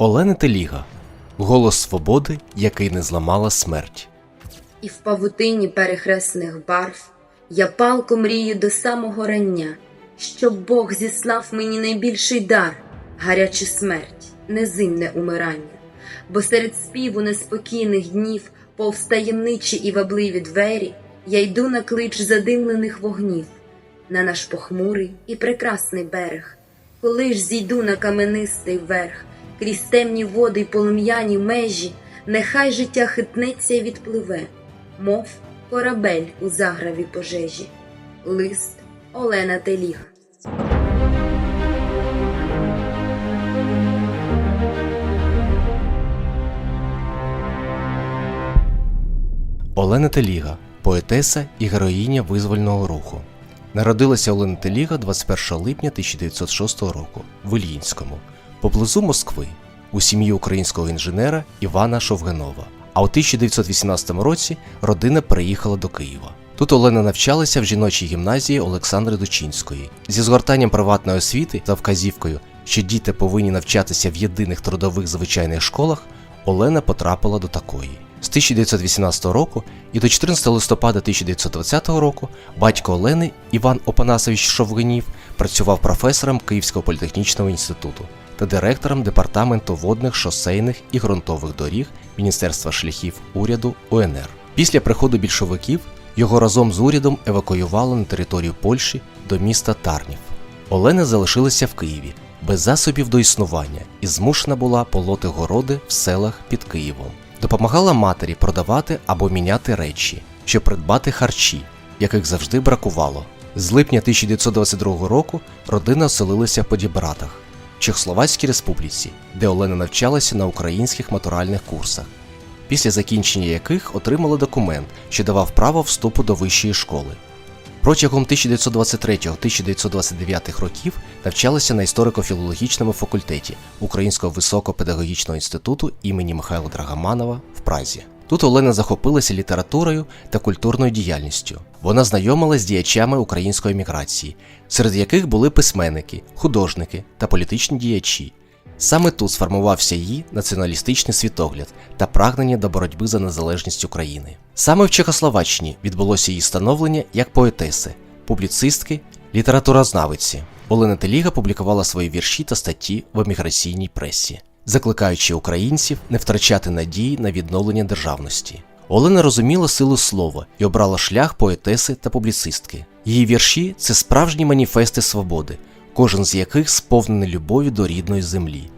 Олена Теліга. Голос свободи, який не зламала смерть. І в павутині перехресних барв я палко мрію до самого рання, щоб Бог зіслав мені найбільший дар, гарячу смерть, незимне умирання, бо серед співу неспокійних днів, повз таємничі і вабливі двері, я йду на клич задимлених вогнів, на наш похмурий і прекрасний берег, коли ж зійду на каменистий верх, крізь темні води й полум'яні межі, нехай життя хитнеться й відпливе, мов корабель у заграві пожежі. Лист Олена Теліга. Олена Теліга поетеса і героїня визвольного руху. Народилася Олена Теліга 21 липня 1906 року в Ільїнському, поблизу Москви, у сім'ї українського інженера Івана Шовгенова. А у 1918 році родина переїхала до Києва. Тут Олена навчалася в жіночій гімназії Олександри Дучинської зі згортанням приватної освіти за вказівкою, що діти повинні навчатися в єдиних трудових звичайних школах. Олена потрапила до такої. З 1918 року і до 14 листопада 1920 року батько Олени Іван Опанасович Шовгинів працював професором Київського політехнічного інституту та директором департаменту водних, шосейних і ґрунтових доріг Міністерства шляхів уряду УНР. Після приходу більшовиків його разом з урядом евакуювали на територію Польщі до міста Тарнів. Олена залишилася в Києві без засобів до існування і змушена була полоти городи в селах під Києвом. Допомагала матері продавати або міняти речі, щоб придбати харчі, яких завжди бракувало. З липня 1922 року родина оселилася в Подібратах, Чехословацькій республіці, де Олена навчалася на українських матуральних курсах, після закінчення яких отримала документ, що давав право вступу до вищої школи. Протягом 1923-1929 років навчалася на історико-філологічному факультеті Українського високопедагогічного інституту імені Михайла Драгоманова в Празі. Тут Олена захопилася літературою та культурною діяльністю. Вона знайомилась з діячами української міграції, серед яких були письменники, художники та політичні діячі. Саме тут сформувався її націоналістичний світогляд та прагнення до боротьби за незалежність України. Саме в Чехословаччині відбулося її становлення як поетеси, публіцистки, літературознавиці. Олена Теліга публікувала свої вірші та статті в еміграційній пресі, закликаючи українців не втрачати надії на відновлення державності. Олена розуміла силу слова і обрала шлях поетеси та публіцистки. Її вірші це справжні маніфести свободи, кожен з яких сповнений любові до рідної землі.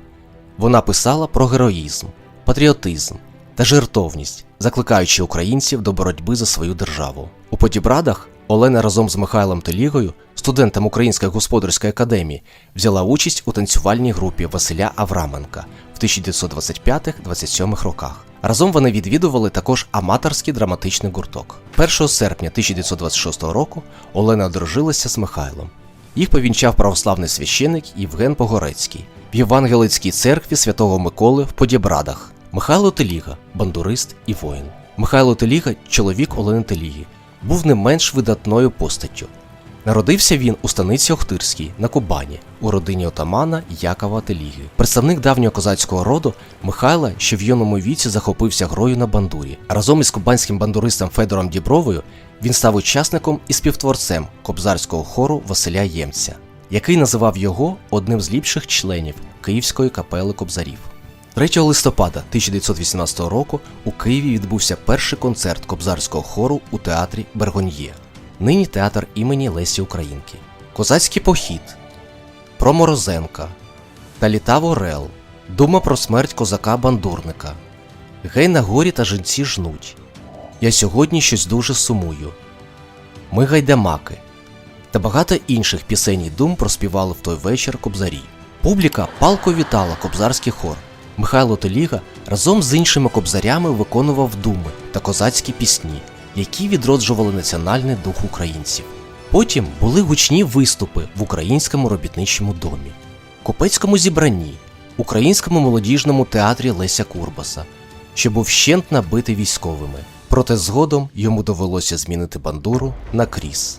Вона писала про героїзм, патріотизм та жертовність, закликаючи українців до боротьби за свою державу. У Подібрадах Олена разом з Михайлом Телігою, студентом Української господарської академії, взяла участь у танцювальній групі Василя Авраменка в 1925-27 роках. Разом вони відвідували також аматорський драматичний гурток. 1 серпня 1926 року Олена одружилася з Михайлом. Їх повінчав православний священик Євген Погорецький в Євангелицькій церкві святого Миколи в Подібрадах. Михайло Теліга, бандурист і воїн. Михайло Теліга, чоловік Олени Теліги, був не менш видатною постаттю. Народився він у станиці Охтирській на Кубані у родині отамана Якова Теліги. Представник давнього козацького роду Михайла, що в юному віці захопився грою на бандурі. Разом із кубанським бандуристом Федором Дібровою він став учасником і співтворцем кобзарського хору Василя Ємця, який називав його одним з ліпших членів Київської капели кобзарів. 3 листопада 1918 року у Києві відбувся перший концерт кобзарського хору у театрі Бергоньє, нині театр імені Лесі Українки. Козацький похід, про Морозенка та літав Орел, дума про смерть козака-бандурника. Гей на горі та жінці жнуть. Я сьогодні щось дуже сумую. Ми гайдамаки та багато інших пісень і дум проспівали в той вечір кобзарі. Публіка палко вітала кобзарський хор. Михайло Теліга разом з іншими кобзарями виконував думи та козацькі пісні, які відроджували національний дух українців. Потім були гучні виступи в українському робітничому домі, купецькому зібранні, українському молодіжному театрі Леся Курбаса, що був щент набитий військовими. Проте згодом йому довелося змінити бандуру на кріс.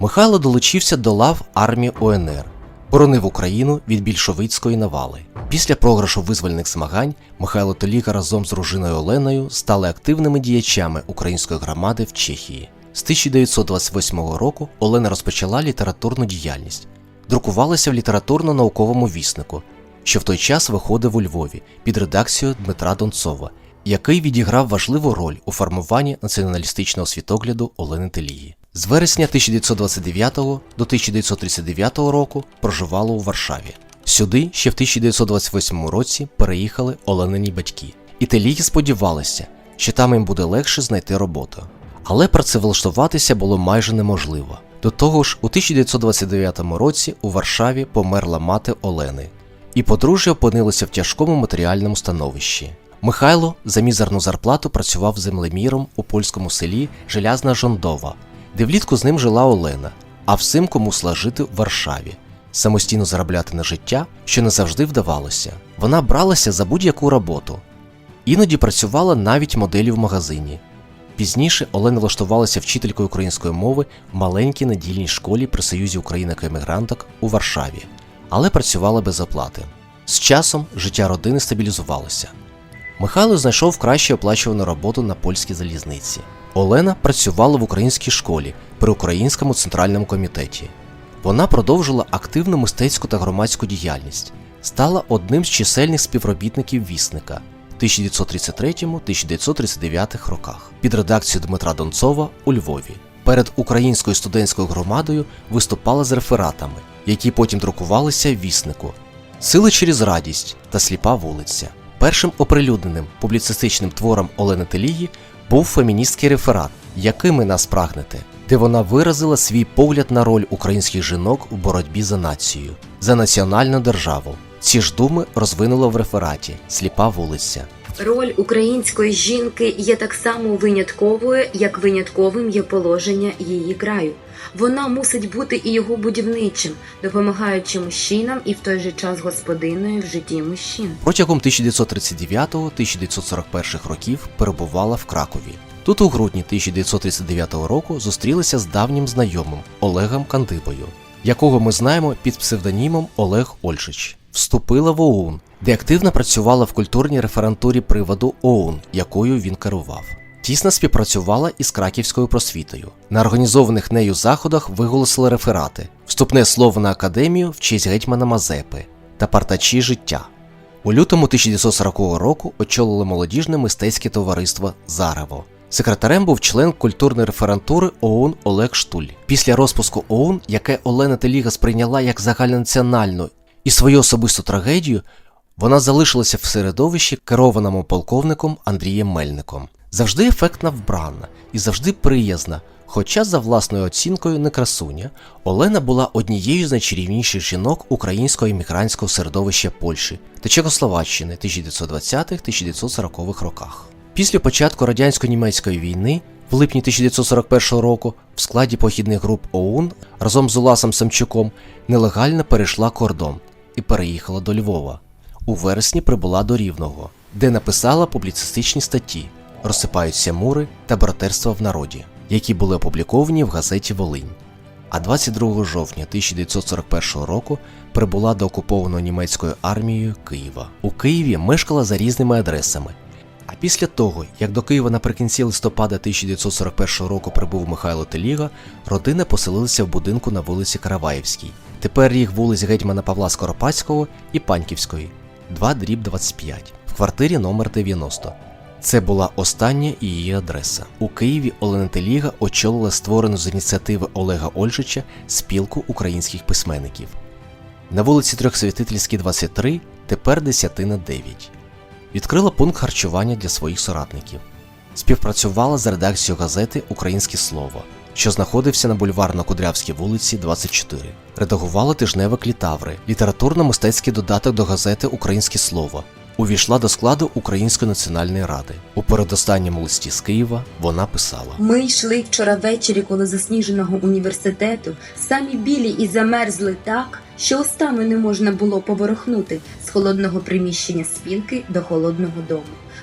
Михайло долучився до лав армії ОНР, боронив Україну від більшовицької навали. Після програшу визвольних змагань Михайло Толіга разом з дружиною Оленою стали активними діячами української громади в Чехії. З 1928 року Олена розпочала літературну діяльність, друкувалася в літературно-науковому віснику, що в той час виходив у Львові під редакцією Дмитра Донцова, який відіграв важливу роль у формуванні націоналістичного світогляду Олени Телії. З вересня 1929 до 1939 року проживала у Варшаві. Сюди ще в 1928 році переїхали Оленині батьки, і Телії сподівалися, що там їм буде легше знайти роботу. Але працевлаштуватися було майже неможливо. До того ж, у 1929 році у Варшаві померла мати Олени, і подружжя опинилося в тяжкому матеріальному становищі. Михайло за мізерну зарплату працював землеміром у польському селі Желязна Жондова, де влітку з ним жила Олена, а взимку мусила жити в Варшаві, самостійно заробляти на життя, що не завжди вдавалося. Вона бралася за будь-яку роботу. Іноді працювала навіть моделлю в магазині. Пізніше Олена влаштувалася вчителькою української мови в маленькій недільній школі при Союзі українок-емігранток у Варшаві, але працювала без оплати. З часом життя родини стабілізувалося. Михайло знайшов краще оплачувану роботу на польській залізниці. Олена працювала в українській школі при Українському центральному комітеті. Вона продовжила активну мистецьку та громадську діяльність, стала одним з чисельних співробітників вісника в 1933-1939 роках під редакцією Дмитра Донцова у Львові. Перед українською студентською громадою виступала з рефератами, які потім друкувалися в віснику Сили через радість та сліпа вулиця. Першим оприлюдненим публіцистичним твором Олени Телії був феміністський реферат Якими нас прагнете, де вона виразила свій погляд на роль українських жінок у боротьбі за націю, за національну державу. Ці ж думи розвинула в рефераті Сліпа вулиця. Роль української жінки є так само винятковою, як винятковим є положення її краю. Вона мусить бути і його будівничим, допомагаючи мужчинам і в той же час господиною в житті мужчин. Протягом 1939-1941 років перебувала в Кракові. Тут у грудні 1939 року зустрілися з давнім знайомим Олегом Кандибою, якого ми знаємо під псевдонімом Олег Ольшич. Вступила в ОУН, де активно працювала в культурній реферантурі приводу ОУН, якою він керував. Тісно співпрацювала із краківською просвітою. На організованих нею заходах виголосила реферати, вступне слово на академію в честь гетьмана Мазепи та партачі життя. У лютому 1940 року очолили молодіжне мистецьке товариство Зарево. Секретарем був член культурної реферантури ОУН Олег Штуль. Після розпуску ОУН, яке Олена Теліга сприйняла як загальнонаціональну і свою особисту трагедію, вона залишилася в середовищі, керованому полковником Андрієм Мельником. Завжди ефектна вбрана і завжди приязна. Хоча за власною оцінкою не красуня, Олена була однією з найчарівніших жінок українського іммігрантського середовища Польщі та Чехословаччини 1920-1940 роках. Після початку радянсько-німецької війни, в липні 1941 року, в складі похідних груп ОУН разом з Уласом Самчуком нелегально перейшла кордон і переїхала до Львова. У вересні прибула до Рівного, де написала публіцистичні статті Розсипаються мури та братерство в народі, які були опубліковані в газеті Волинь. А 22 жовтня 1941 року прибула до окупованого німецькою армією Києва. У Києві мешкала за різними адресами. А після того, як до Києва наприкінці листопада 1941 року прибув Михайло Теліга, родина поселилася в будинку на вулиці Караваєвській. Тепер їх вулиць гетьмана Павла Скоропадського і Паньківської, 2 дріб 25, в квартирі номер 90. Це була остання її адреса. У Києві Олена Теліга очолила створену з ініціативи Олега Ольжича спілку українських письменників. На вулиці Трьохсвятительській 23, тепер Десятина 9. Відкрила пункт харчування для своїх соратників. Співпрацювала з редакцією газети Українське Слово, що знаходився на бульварно-Кудрявській вулиці 24. Редагувала тижневик Літаври, літературно-мистецький додаток до газети Українське Слово. Увійшла до складу Української національної ради. У передостанньому листі з Києва вона писала: Ми йшли вчора ввечері коло засніженого університету, самі білі і замерзли так, що устами не можна було поворохнути з холодного приміщення спілки до холодного дому.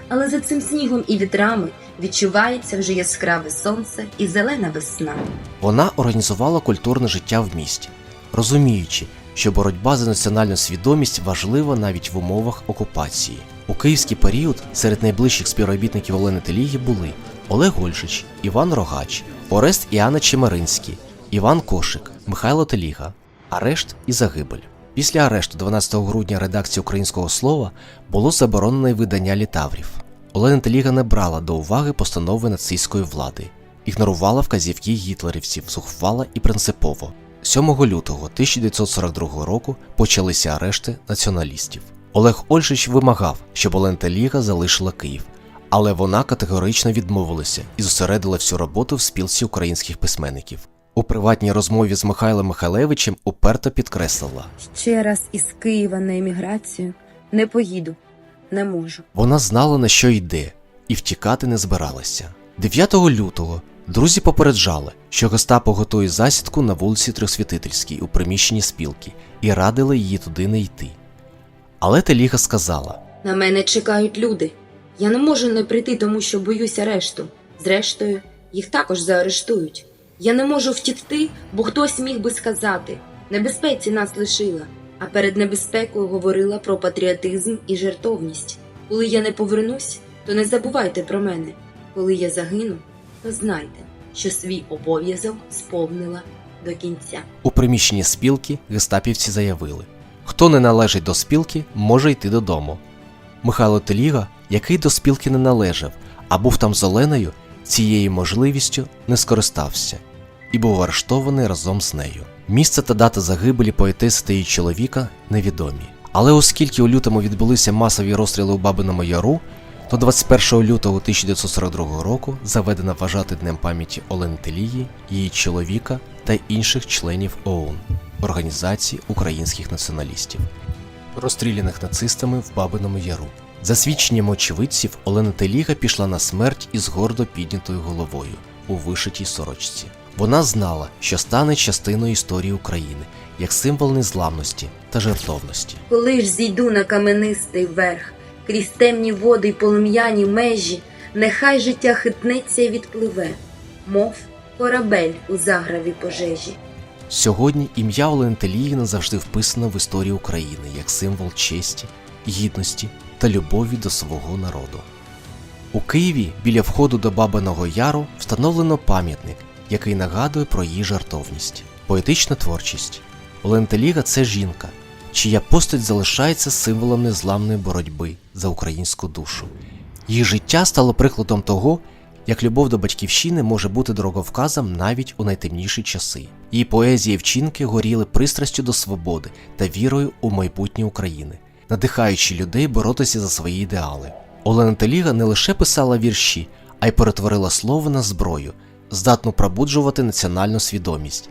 Але за цим снігом і вітрами відчувається вже яскраве сонце і зелена весна. Вона організувала культурне життя в місті, розуміючи, що боротьба за національну свідомість важлива навіть в умовах окупації. У київський період серед найближчих співробітників Олени Теліги були Олег Гольшич, Іван Рогач, Орест і Анна Чемеринські, Іван Кошик, Михайло Теліга, арешт і загибель. Після арешту 12 грудня редакції українського слова було заборонено видання літаврів. Олена Теліга не брала до уваги постанови нацистської влади, ігнорувала вказівки гітлерівців зухвала і принципово. 7 лютого 1942 року почалися арешти націоналістів. Олег Ольшич вимагав, щоб Олена Теліга залишила Київ, але вона категорично відмовилася і зосередила всю роботу в спілці українських письменників. У приватній розмові з Михайлом Михайлевичем уперто підкреслила, Ще раз із Києва на еміграцію не поїду, не можу. Вона знала, на що йде, і втікати не збиралася. 9 лютого друзі попереджали, що Гестапо готує засідку на вулиці Трьохсвятительській у приміщенні спілки і радили її туди не йти. Але Теліга сказала: На мене чекають люди. Я не можу не прийти, тому що боюсь арешту. Зрештою, їх також заарештують. Я не можу втікти, бо хтось міг би сказати: небезпеці нас лишила, а перед небезпекою говорила про патріотизм і жертовність. Коли я не повернусь, то не забувайте про мене. Коли я загину, то знайте, що свій обов'язок сповнила до кінця. у приміщенні спілки гестапівці заявили: хто не належить до спілки, може йти додому. Михайло Теліга, який до спілки не належав, а був там з Оленою, цією можливістю не скористався і був арештований разом з нею. Місце та дата загибелі поетеси та її чоловіка невідомі. Але оскільки у лютому відбулися масові розстріли у Бабиному Яру, то 21 лютого 1942 року заведено вважати днем пам'яті Олени Телії, її чоловіка та інших членів ОУН Організації українських націоналістів, розстріляних нацистами в Бабиному Яру. За свідченням очевидців, Олена Теліга пішла на смерть із гордо піднятою головою у вишитій сорочці. Вона знала, що стане частиною історії України як символ незламності та жертовності. Коли ж зійду на каменистий верх, крізь темні води й полум'яні межі, нехай життя хитнеться й відпливе, мов корабель у заграві пожежі. Сьогодні ім'я Олени Телії назавжди вписано в історію України як символ честі, гідності та любові до свого народу. У Києві біля входу до Бабиного Яру встановлено пам'ятник, який нагадує про її жартовність, поетична творчість. Олена Теліга – це жінка, чия постать залишається символом незламної боротьби за українську душу. Її життя стало прикладом того, як любов до батьківщини може бути дороговказом навіть у найтемніші часи. Її поезії і вчинки горіли пристрастю до свободи та вірою у майбутнє України, надихаючи людей боротися за свої ідеали. Олена Теліга не лише писала вірші, а й перетворила слово на зброю, здатну пробуджувати національну свідомість.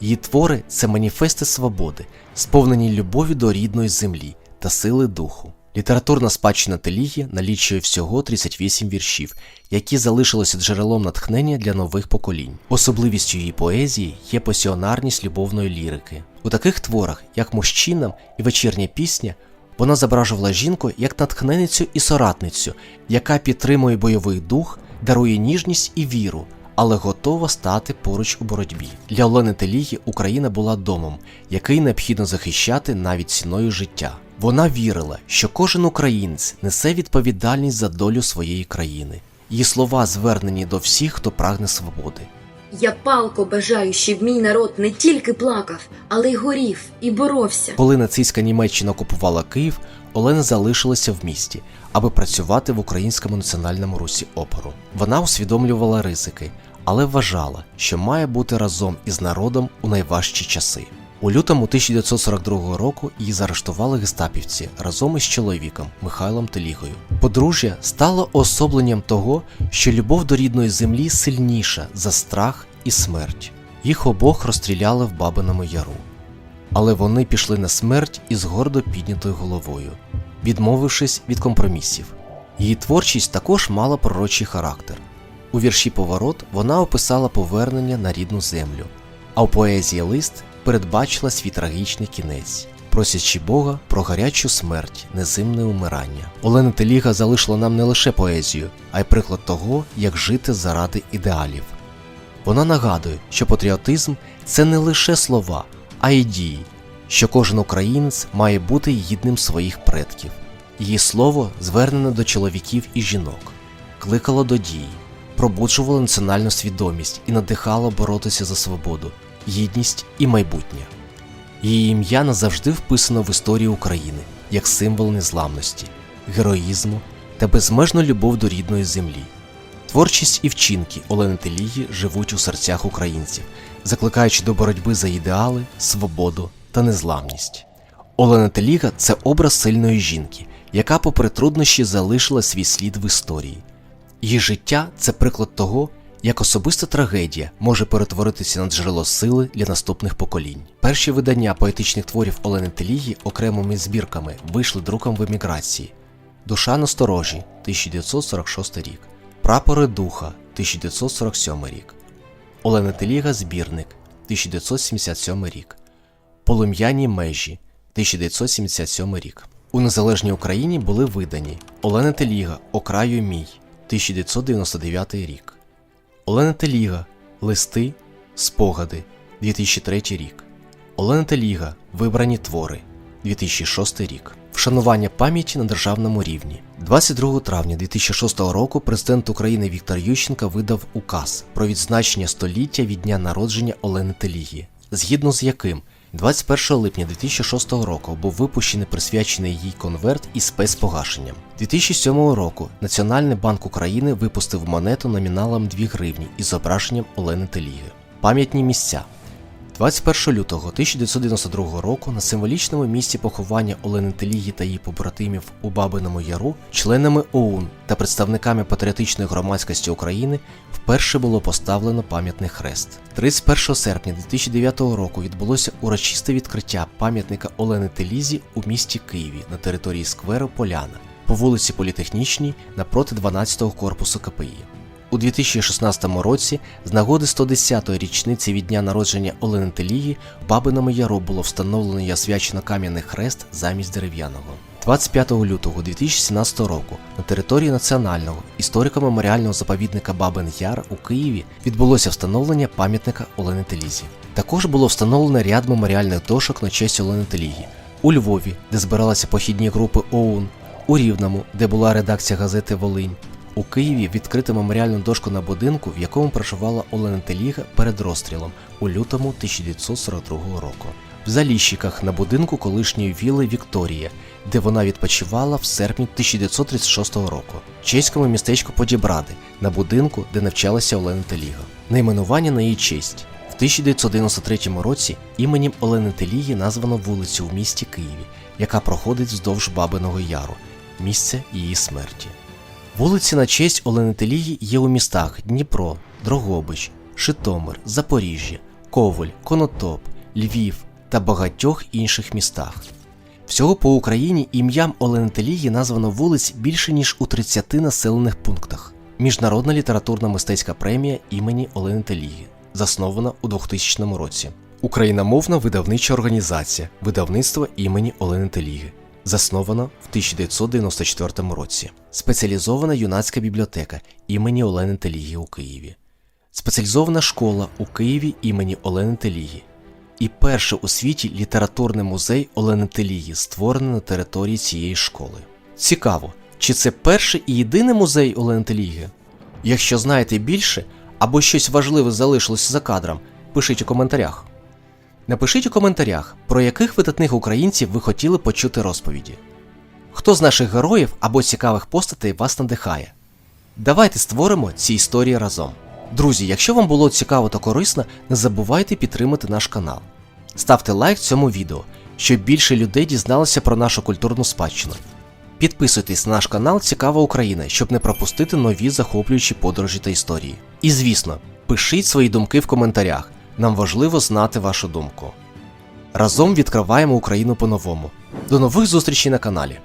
Її твори це маніфести свободи, сповнені любові до рідної землі та сили духу. Літературна спадщина Теліги налічує всього 38 віршів, які залишилися джерелом натхнення для нових поколінь. Особливістю її поезії є пасіонарність любовної лірики. У таких творах, як Мужчинам і вечірня пісня, вона зображувала жінку як натхненницю і соратницю, яка підтримує бойовий дух, дарує ніжність і віру, але готова стати поруч у боротьбі. Для Олени Теліги Україна була домом, який необхідно захищати навіть ціною життя. Вона вірила, що кожен українець несе відповідальність за долю своєї країни. Її слова звернені до всіх, хто прагне свободи. Я палко бажаю, щоб мій народ не тільки плакав, але й горів і боровся. Коли нацистська Німеччина окупувала Київ, Олена залишилася в місті, аби працювати в українському національному русі опору. Вона усвідомлювала ризики, але вважала, що має бути разом із народом у найважчі часи. У лютому 1942 року її заарештували гестапівці разом із чоловіком Михайлом Телігою. Подружжя стало особленням того, що любов до рідної землі сильніша за страх і смерть. Їх обох розстріляли в Бабиному Яру. Але вони пішли на смерть із гордо піднятою головою, відмовившись від компромісів. Її творчість також мала пророчий характер. У вірші Поворот вона описала повернення на рідну землю, а у поезії Лист передбачила свій трагічний кінець, просячи Бога про гарячу смерть, незимне умирання. Олена Теліга залишила нам не лише поезію, а й приклад того, як жити заради ідеалів. Вона нагадує, що патріотизм це не лише слова, й що кожен українець має бути гідним своїх предків. Її слово звернене до чоловіків і жінок, кликало до дії, пробуджувало національну свідомість і надихало боротися за свободу, гідність і майбутнє. Її ім'я назавжди вписано в історію України як символ незламності, героїзму та безмежну любов до рідної землі. Творчість і вчинки Олени Телії живуть у серцях українців, закликаючи до боротьби за ідеали, свободу та незламність. Олена Теліга це образ сильної жінки, яка, попри труднощі, залишила свій слід в історії. Її життя це приклад того, як особиста трагедія може перетворитися на джерело сили для наступних поколінь. Перші видання поетичних творів Олени Теліги окремими збірками вийшли друком в еміграції. Душа насторожі 1946 рік. Прапори духа 1947 рік. Олена Теліга збірник 1977 рік. Полум'яні межі 1977 рік. У незалежній Україні були видані Олена Теліга Окраю мій 1999 рік. Олена Теліга Листи, Спогади 2003 рік. Олена Теліга Вибрані твори 2006 рік. Вшанування пам'яті на державному рівні. 22 травня 2006 року президент України Віктор Ющенко видав указ про відзначення століття від дня народження Олени Теліги, згідно з яким 21 липня 2006 року був випущений присвячений їй конверт із спецпогашенням. 2007 року Національний банк України випустив монету номіналом 2 гривні із зображенням Олени Теліги. Пам'ятні місця. 21 лютого 1992 року на символічному місці поховання Олени Теліги та її побратимів у Бабиному Яру членами ОУН та представниками патріотичної громадськості України вперше було поставлено пам'ятний хрест. 31 серпня 2009 року відбулося урочисте відкриття пам'ятника Олени Телізі у місті Києві на території скверу Поляна по вулиці Політехнічній напроти 12-го корпусу КПІ. У 2016 році, з нагоди 110-ї річниці від дня народження Олени Телії, Бабиному Яру було встановлено і освячено кам'яний хрест замість дерев'яного. 25 лютого 2017 року на території національного історико-меморіального заповідника Бабин Яр у Києві відбулося встановлення пам'ятника Олени Телізі. Також було встановлено ряд меморіальних дошок на честь Олени Теліги у Львові, де збиралися похідні групи ОУН, у Рівному, де була редакція газети Волинь. У Києві відкрито меморіальну дошку на будинку, в якому проживала Олена Теліга перед розстрілом у лютому 1942 року. В Заліщиках на будинку колишньої віли Вікторія, де вона відпочивала в серпні 1936 року, чеському містечку Подібради, на будинку, де навчалася Олена Теліга. Найменування на її честь. В 1993 році іменем Олени Теліги названо вулицю у місті Києві, яка проходить вздовж Бабиного Яру, місце її смерті. Вулиці на честь Олени Теліги є у містах Дніпро, Дрогобич, Житомир, Запоріжжя, Коваль, Конотоп, Львів та багатьох інших містах. Всього по Україні ім'ям Олени Теліги названо вулиць більше ніж у 30 населених пунктах. Міжнародна літературна мистецька премія імені Олени Теліги, заснована у 2000 році. Україномовна видавнича організація видавництво імені Олени Теліги, заснована в 1994 році. Спеціалізована юнацька бібліотека імені Олени Теліги у Києві. Спеціалізована школа у Києві імені Олени Теліги. І перший у світі літературний музей Олени Теліги, створений на території цієї школи. Цікаво, чи це перший і єдиний музей Олени Теліги? Якщо знаєте більше або щось важливе залишилось за кадром, пишіть у коментарях. Напишіть у коментарях, про яких видатних українців ви хотіли почути розповіді. Хто з наших героїв або цікавих постатей вас надихає? Давайте створимо ці історії разом. Друзі, якщо вам було цікаво та корисно, не забувайте підтримати наш канал. Ставте лайк цьому відео, щоб більше людей дізналося про нашу культурну спадщину. Підписуйтесь на наш канал Цікава Україна, щоб не пропустити нові захоплюючі подорожі та історії. І звісно, пишіть свої думки в коментарях. Нам важливо знати вашу думку. Разом відкриваємо Україну по-новому. До нових зустрічей на каналі.